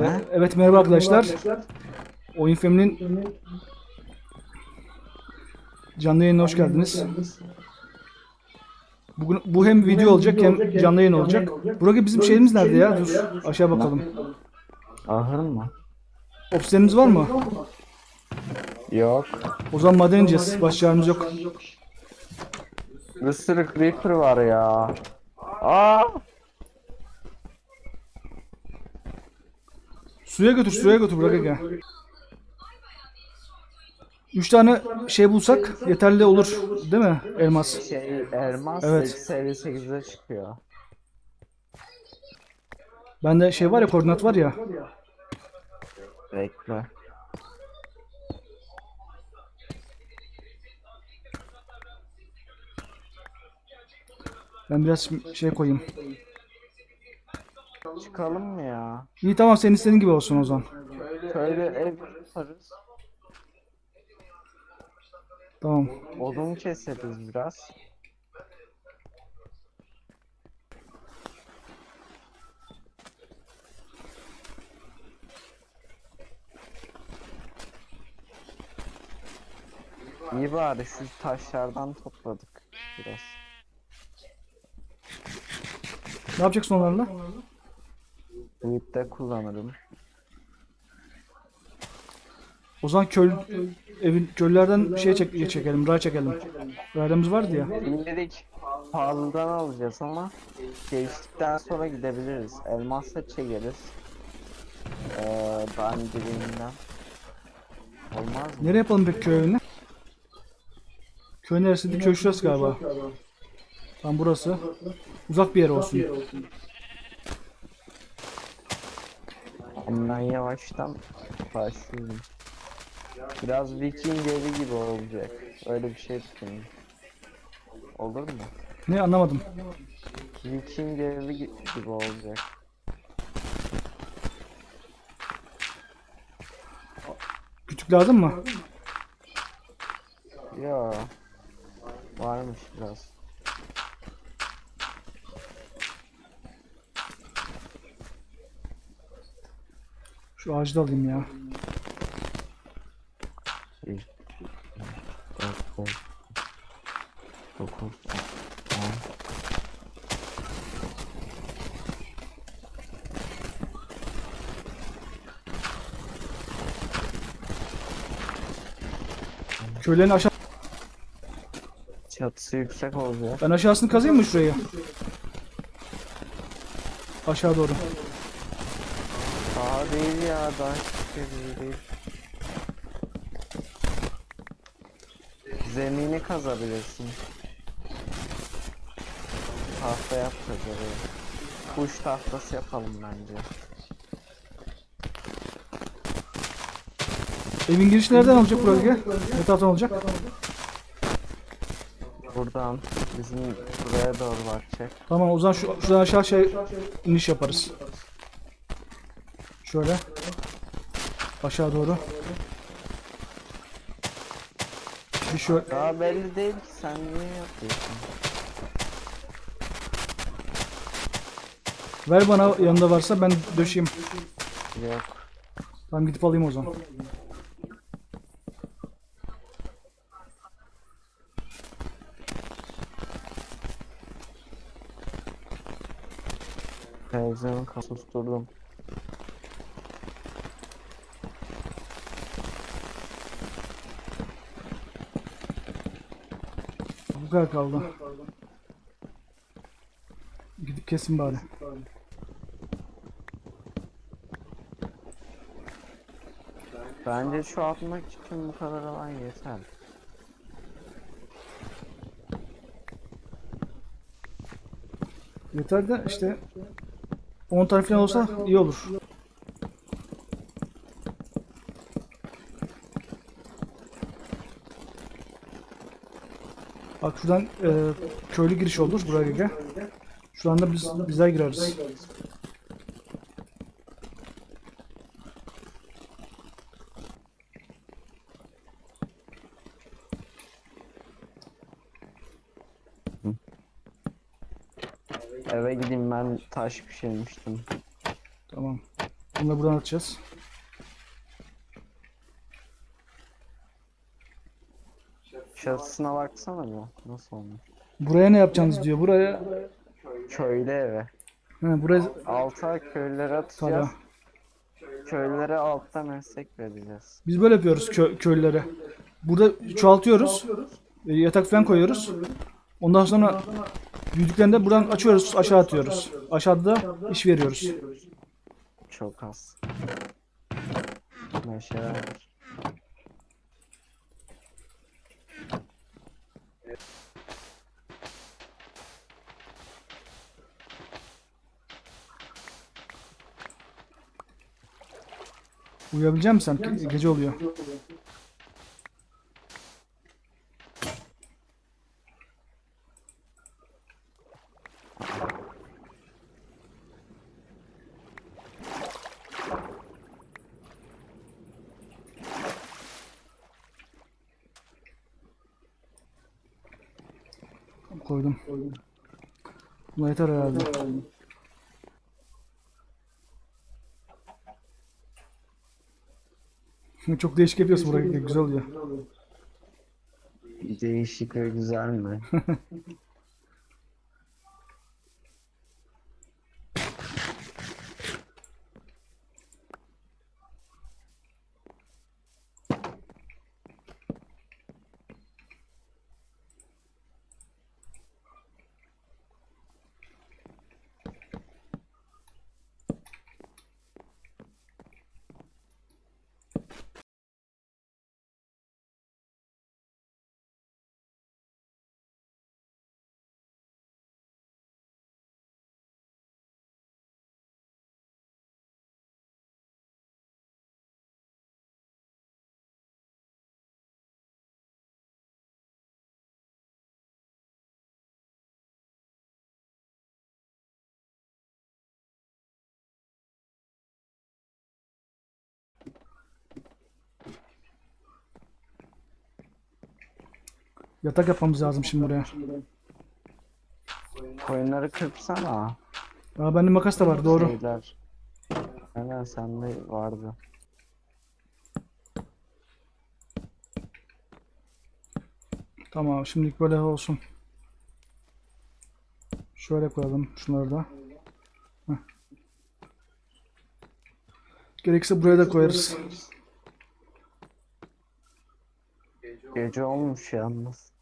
Ha? Evet merhaba arkadaşlar. Oyun Fem'in canlı yayınına hoş geldiniz. Bugün bu hem video olacak hem canlı yayın olacak. Burak bizim şeyimiz nerede ya? Dur aşağı bakalım. Ahır mı? Obsidianimiz var mı? Yok. O zaman maden ineceğiz. Başlarımız yok. Bir sürü creeper var ya. Aa! Suya götür, suya götür Burak Ege. Üç tane şey bulsak yeterli olur. Değil mi? Elmas. Şey elmas Evet. seviye 8'de çıkıyor. Bende şey var ya koordinat var ya. Bekle. Ben biraz şey koyayım. Çıkalım mı ya? İyi tamam senin istediğin gibi olsun o zaman. Şöyle ev yaparız. Tamam. Odun keseriz biraz. İyi bari şu taşlardan topladık biraz. Ne yapacaksın onlarla? İpte kullanırım. O zaman köl evin köllerden şey çek çekelim, ray çekelim. Raylarımız vardı ya. Şimdilik pahalıdan alacağız ama geçtikten sonra gidebiliriz. Elmasla çekeriz. Ee, ben dilinden. Olmaz mı? Nereye yapalım peki köy evini? Köy neresiydi? Köy şurası galiba. Tam burası. Uzak bir yer olsun. Ben yavaştan başlıyorum. Biraz Viking evi gibi olacak. Öyle bir şey düşünün. Olur mu? Ne anlamadım. Viking evi gi- gibi olacak. Kütük lazım mı? Ya varmış biraz. Şu ağacı da alayım ya. Köylerin aşağı... Çatısı yüksek olacak. Ben aşağısını kazayım mı şurayı? Aşağı doğru. Daha değil ya daha hiçbir şey değil. Zemini kazabilirsin. Tahta yapacağız oraya. Kuş tahtası yapalım bence. Evin girişi nereden olacak buraya? Ne taraftan olacak? Buradan bizim buraya doğru bakacak. Tamam o zaman şu, şuradan aşağı şey iniş yaparız. Şöyle. Aşağı doğru. Bir şöyle. Daha belli değil ki sen niye yapıyorsun? Ver bana yanında varsa ben döşeyim. Yok. Tamam gidip alayım o zaman. Televizyonu ka- kadar kaldı. Gidip kesin bari. Bence şu atmak için bu kadar alan yeter. Yeter de işte 10 tane falan olsa iyi olur. Bak şuradan e, köylü giriş olur buraya gel. Şu anda biz bizler gireriz. Eve gideyim ben taş pişirmiştim. Tamam. Bunları buradan atacağız. Çatısına baksana bir. Nasıl olmuş? Buraya ne yapacaksınız diyor. Buraya Köylü evi. he, buraya Alta köylülere atacağız. Köylülere altta meslek vereceğiz. biz böyle yapıyoruz kö köylülere. Burada çoğaltıyoruz. e, Yatak falan koyuyoruz. Ondan sonra büyüdüklerinde buradan açıyoruz, aşağı atıyoruz. Aşağıda da iş veriyoruz. Çok az. Meşale var. Uyuyabilecek misin sen? Ge- Gece oluyor. Koydum. Buna yeter herhalde. Çok değişik yapıyorsun burayı. Güzel oluyor. Değişik ve güzel mi? Yatak yapmamız lazım şimdi buraya. Koyunları kırpsana. Aa bende makas da var doğru. Şeyler. Hemen sende vardı. Tamam şimdilik böyle olsun. Şöyle koyalım şunları da. Heh. Gerekirse buraya da koyarız. Gece olmuş yalnız.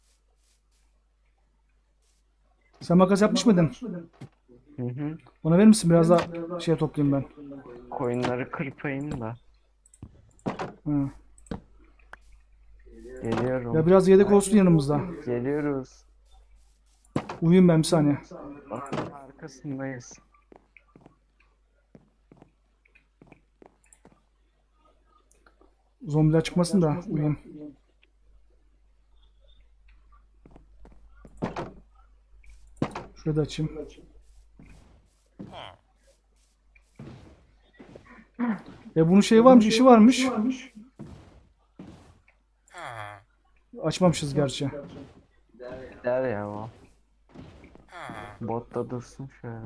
Sen makas yapmış mıydın? Hı hı. Bana verir misin? Biraz daha şey toplayayım ben. Koyunları kırpayım da. Hı. Geliyorum. Ya biraz yedek olsun yanımızda. Geliyoruz. Uyuyayım ben bir saniye. Bakın arkasındayız. Zombiler çıkmasın da uyuyayım. Şurada açayım. E bunun şeyi varmış, işi varmış. Açmamışız gerçi. Der ya o. Botta dursun şöyle.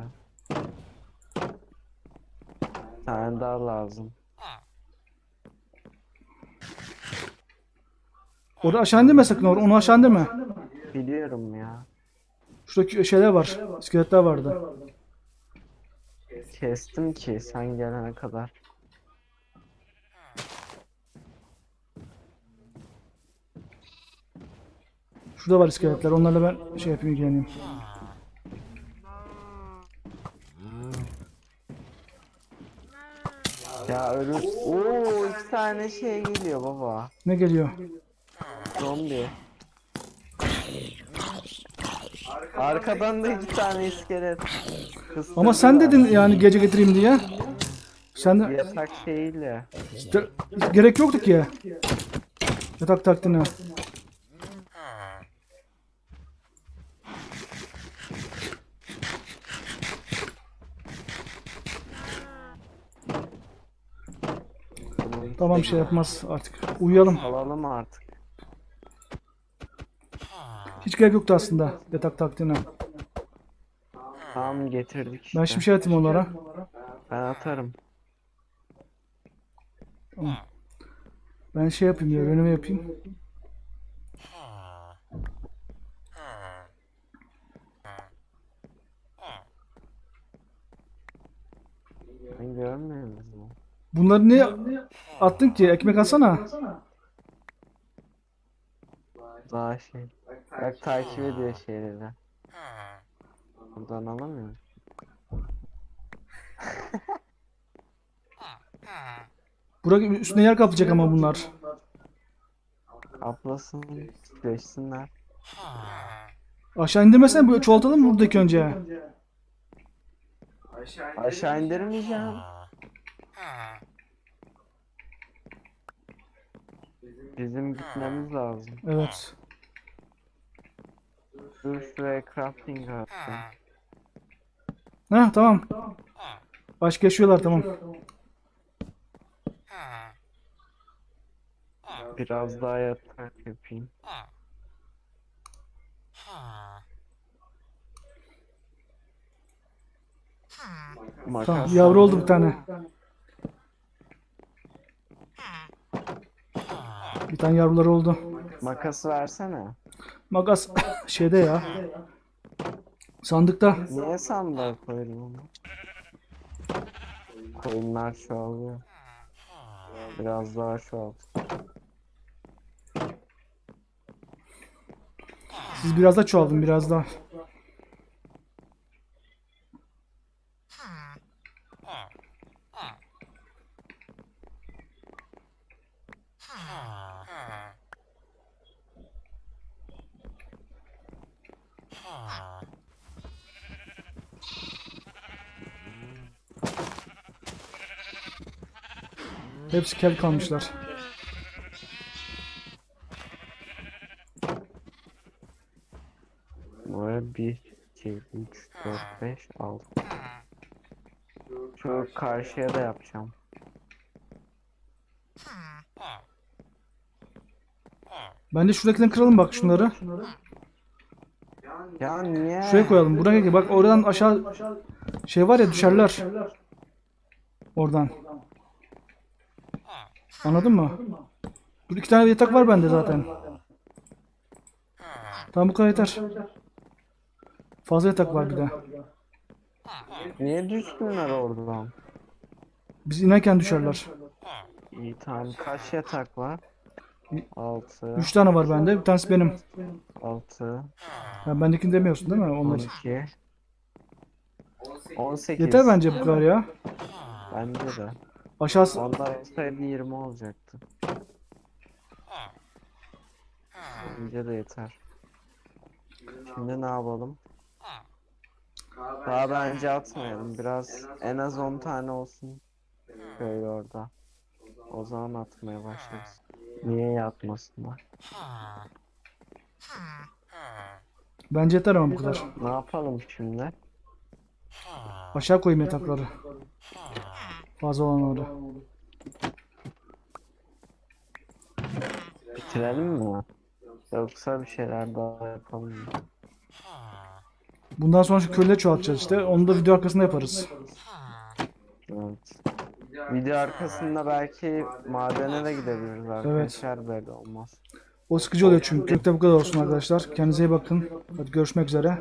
Bir tane daha lazım. Orada aşağı indirme sakın or- onu aşağı indirme. Biliyorum ya. Şurada şeyler var, iskeletler vardı. Kestim ki sen gelene kadar. Şurada var iskeletler, onlarla ben şey yapayım ilgileneyim. Ya ölü... Oo iki tane şey geliyor baba. Ne geliyor? Zombi. Arkadan da iki tane iskelet. Ama sen dedin yani gece getireyim diye. Sen de Yatak şeyiyle. Ge- gerek yoktu ki. Yatak taktiğine. Tamam şey yapmaz artık. Uyuyalım. Alalım artık. Hiç gerek yoktu aslında yatak taktiğine. Tamam getirdik işte. Ben şimdi şey atayım onlara. Ben atarım. Ben şey yapayım ya önüme yapayım. Ben görmüyor musun? Bunları ne attın ki? Ekmek alsana. Daha şey. Bak takip ediyor şeyleri. Buradan alamıyor? Burak üstüne yer kaplayacak ama bunlar. Kaplasın, çiftleşsinler. Aşağı indirmesene böyle çoğaltalım mı buradaki önce? Aşağı indirmeyeceğim. Bizim gitmemiz lazım. Evet. Şuraya crafting attım. Heh tamam. Başka yaşıyorlar tamam. Biraz daha yatak yapayım. Makas Tamam yavru oldu bir tane. Bir tane yavruları oldu. Makası versene. Makas şeyde ya. Sandıkta. Niye sandığa koydum onu? Koyunlar çoğalıyor. Biraz daha çoğalt. Siz biraz da çoğaldın biraz daha. Hepsi kel kalmışlar. Buraya 1, 2, 3, 4, 5, 6. Şu karşıya da yapacağım. Ben de şuradakileri kıralım bak şunları. Ya niye? Şuraya koyalım. Buraya gel. Bak oradan aşağı şey var ya düşerler. Oradan. Anladın mı? Dur iki tane yatak var bende zaten. Tamam bu kadar yeter. Fazla yatak var bir de. Niye düştüler oradan? Biz inerken düşerler. İyi tamam. Kaç yatak var? 6, Üç tane var bende. Bir tanesi benim. 6, Ya bendekini demiyorsun değil mi? Onlar. 12, 18. Yeter bence bu kadar ya. Bence de. Aşağısı Onlar olsaydı 20 olacaktı. Bence de yeter. Şimdi ne yapalım? Daha bence atmayalım. Biraz en az 10 tane olsun. Şöyle orada. O zaman atmaya başlarız. Niye yatmasınlar? bence yeter ama bu kadar. Ne yapalım şimdi? Aşağı koyayım yatakları. Fazla olan orada. Bitirelim mi? Yoksa bir şeyler daha yapalım mı? Bundan sonra şu köyleri çoğaltacağız işte. Onu da video arkasında yaparız. Evet. Video arkasında belki madene de gidebiliriz arkadaşlar böyle olmaz. O sıkıcı oluyor çünkü. Kökte bu kadar olsun arkadaşlar. Kendinize iyi bakın. Hadi görüşmek üzere.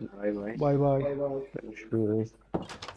Bay bay. Bay bay. Görüşürüz.